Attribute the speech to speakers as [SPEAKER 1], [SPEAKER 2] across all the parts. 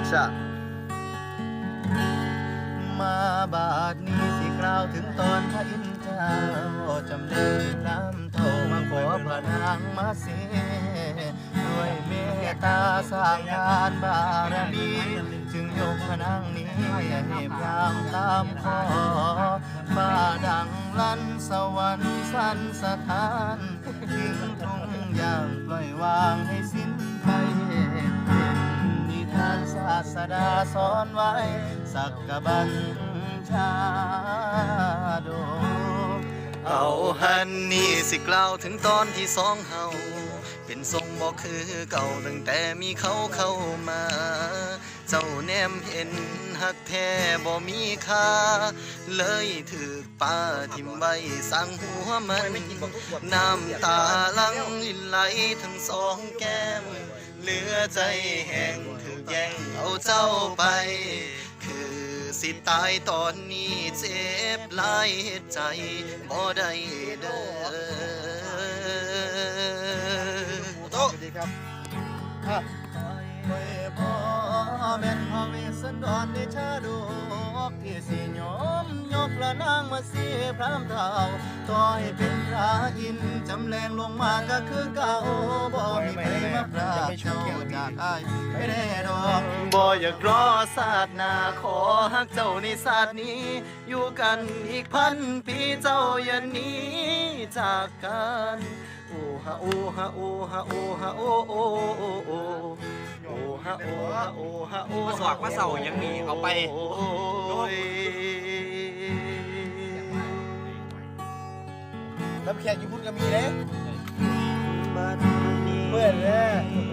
[SPEAKER 1] กชั่น
[SPEAKER 2] มาบาดนี้สิกล่าวถึงตอนพระอินทร์เจ้าจำเริญน้ำเท่ามาขอพระนางมาเสียด้วยเมตตาสร้างงานบารมีจึงยกพระนางนี้ให้พรามตามขอฟ้าดังลั่นสวรรค์สันสถานทิ้งทุ่งอย่างปล่อยวางให้สิ้นไปานศาสดาสอนไว้ สักกบัญชาดูเอาฮันนี่สิกล่าวถึงตอนที่สองเฮา เป็นทรงบอกคือเก่าตั้งแต่มีเขาเข้ามา เจ้าแนมเห็นหักแท้บ่มีค่า เลยถือป้าทิมไว้สั่งหัวมัน น้ำตาลังลินไหลทั้งสองแก้ม เหลือใจแห้งถูกแย่งเอาเจ้าไป คือสิตายตอนนี้เจ็บหลายใจบ่ได้เด้อ
[SPEAKER 1] โต๊ะดีครับอะ
[SPEAKER 2] ไว้พ่อแม่นพ่อเวสสันดรในชาดกที่สิยมยกพระนางมาเสียพรามเท่าต่อให้เป็นพระอินทร์จำแรงลงมาก็คือเก่าบ่มีใครมาพรากเจ้าจากอ้ายไม่ได้ดอกบ่อยากรอศาสนาขอฮักเจ้าในศาสตร์นี้ อยู่กันอีกพันปีเจ้าอย่าหนีจากกัน โอฮะโอฮะโอฮะโอโอโอโอโอฮะโอฮะโอฮะโอ
[SPEAKER 3] มาสวักมาเสายังมีเอาไป
[SPEAKER 2] โอ้ย
[SPEAKER 1] น้ำแข็งญี่ปุ่นก็มีเลย
[SPEAKER 2] บัดนี้
[SPEAKER 1] เมื่อนเล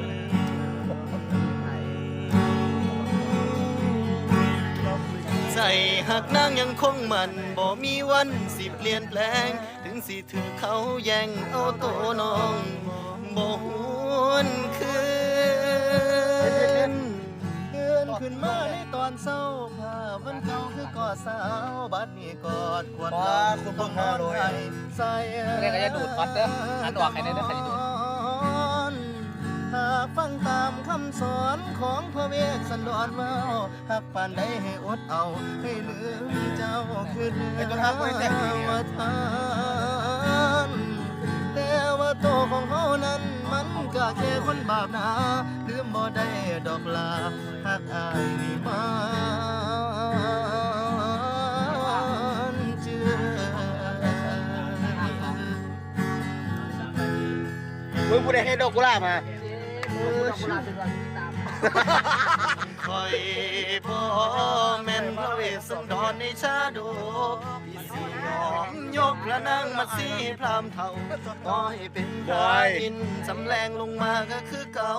[SPEAKER 1] ย
[SPEAKER 2] ใจหักนางยังคงมันบ่มีวันสิเปลี่ยนแปลง ถึงสิถือเขาแย่งเอาโตวน้องบ่หวนคืนเดือนขึ้นมาในตอนเศร้าภาพวันเก่าคือกอดสาวบัดนี้กอดขวดเหล้า
[SPEAKER 1] คุณเพิ่งมาเลย
[SPEAKER 2] ใส่
[SPEAKER 3] เรียกก็จะดูดก๊อตเด้ออันออกให้ได้เด้อใครจะดูด
[SPEAKER 2] หากฟังตามคำสอนของพระเวสสันดรเมาหักปานใดให้อดเอาให้ลืมเจ้าคือเนื้
[SPEAKER 1] ไอ้ตัวทักไว้แต่
[SPEAKER 2] ว่าทานแต่ว่าโตของเขานั้นมันก็แค่คนบาปหนาลืมบ่ได้ดอกลาหักอายนี่มันเจือ
[SPEAKER 1] มึงพูดได้ให้ดอกกุหลาบมา
[SPEAKER 2] คอยพ่อแม่นพระเวสสันดรในชาดกที่สิยอมยกพระนางมาสีพรามเทาต่อให้เป็นพระอินทร์จำแรงลงมาก็คือเก่า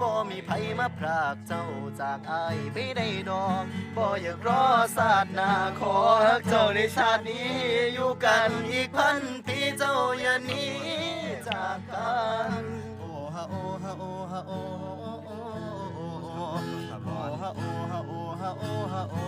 [SPEAKER 2] บ่มีไผมาพรากเจ้าจากอายไปได้ดอกบ่อยากรอศาสตนาขอฮักเจ้าในชาตินี้อยู่กันอีกพันปีเจ้าอย่าหนีจากกันโอ้ฮะโอ้ ฮะโอ้ฮะโอ้โอ้โอ้โอ้โอ้ฮะโอ้ฮะโอ้ฮะโอ้ฮะโอ้